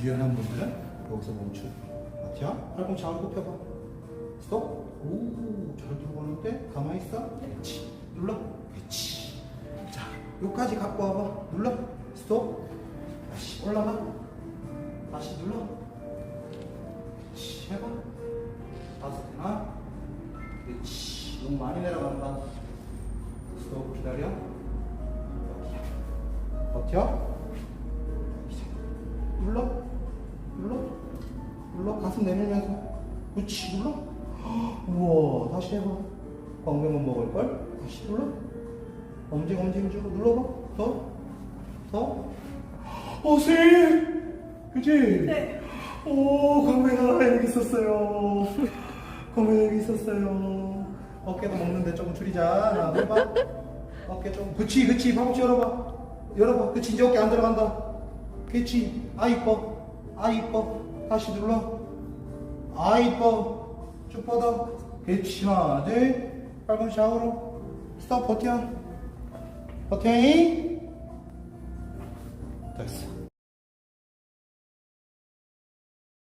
유연한 분들은 여기서 멈추. 버텨. 팔꿈치 안으로 굽혀봐. 스톱. 오, 잘 들어가는데? 가만히 있어. 그렇지. 눌러. 그렇지. 자, 여기까지 갖고 와봐. 눌러. 스톱. 다시 올라가. 다시 눌러. 그렇지. 해봐. 다섯 하나. 그렇지. 너무 많이 내려간다. 스톱 기다려. 버텨. 눌러. 가슴 내밀면서. 그렇지. 눌러. 우와. 다시 해봐. 광배만 먹을걸? 다시 눌러. 엄지 엄지 힘주고 눌러봐. 더. 더. 어, 쌤! 그치? 네. 오, 광배가 여기 있었어요. 광배가 여기 있었어요. 어깨도 먹는데 조금 줄이자. 해봐. 어깨 좀. 그치, 그치. 팔꿈치 열어봐. 열어봐. 그치, 이제 어깨 안 들어간다. 그치. 아, 이뻐. 아, 이뻐. 다시 눌러. 아, 이뻐. 쭉 뻗어. 그치, 하나, 둘. 팔꿈치 좌우로. 스톱, 버텨. 버텨. 됐어.